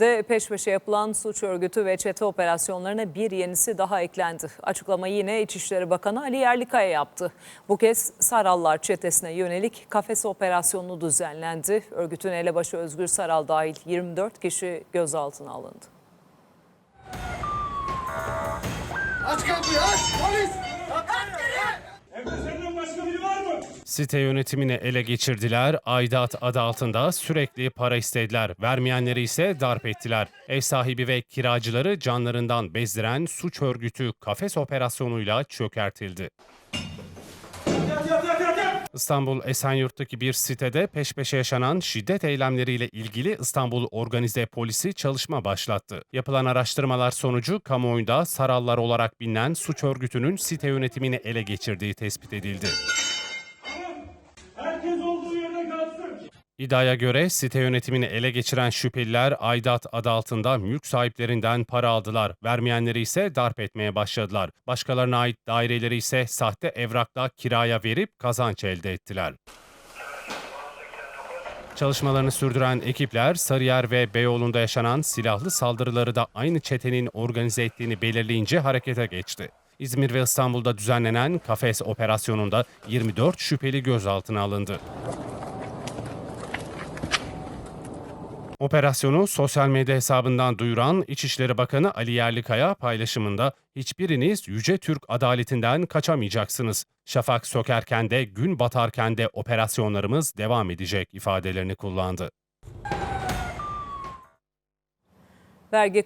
dönemde peş peşe yapılan suç örgütü ve çete operasyonlarına bir yenisi daha eklendi. Açıklamayı yine İçişleri Bakanı Ali Yerlikaya yaptı. Bu kez Sarallar çetesine yönelik kafes operasyonu düzenlendi. Örgütün elebaşı Özgür Saral dahil 24 kişi gözaltına alındı. Aç kapıyı aç polis. Evde senden Site yönetimini ele geçirdiler, aidat adı altında sürekli para istediler, vermeyenleri ise darp ettiler. Ev sahibi ve kiracıları canlarından bezdiren suç örgütü kafes operasyonuyla çökertildi. İstanbul Esenyurt'taki bir sitede peş peşe yaşanan şiddet eylemleriyle ilgili İstanbul Organize Polisi çalışma başlattı. Yapılan araştırmalar sonucu kamuoyunda Sarallar olarak bilinen suç örgütünün site yönetimini ele geçirdiği tespit edildi. Herkes olduğu yerde kalsın. İddiaya göre site yönetimini ele geçiren şüpheliler aidat adı altında mülk sahiplerinden para aldılar. Vermeyenleri ise darp etmeye başladılar. Başkalarına ait daireleri ise sahte evrakla kiraya verip kazanç elde ettiler. Çalışmalarını sürdüren ekipler Sarıyer ve Beyoğlu'nda yaşanan silahlı saldırıları da aynı çetenin organize ettiğini belirleyince harekete geçti. İzmir ve İstanbul'da düzenlenen kafes operasyonunda 24 şüpheli gözaltına alındı. Operasyonu sosyal medya hesabından duyuran İçişleri Bakanı Ali Yerlikaya paylaşımında hiçbiriniz Yüce Türk adaletinden kaçamayacaksınız. Şafak sökerken de gün batarken de operasyonlarımız devam edecek ifadelerini kullandı. Vergi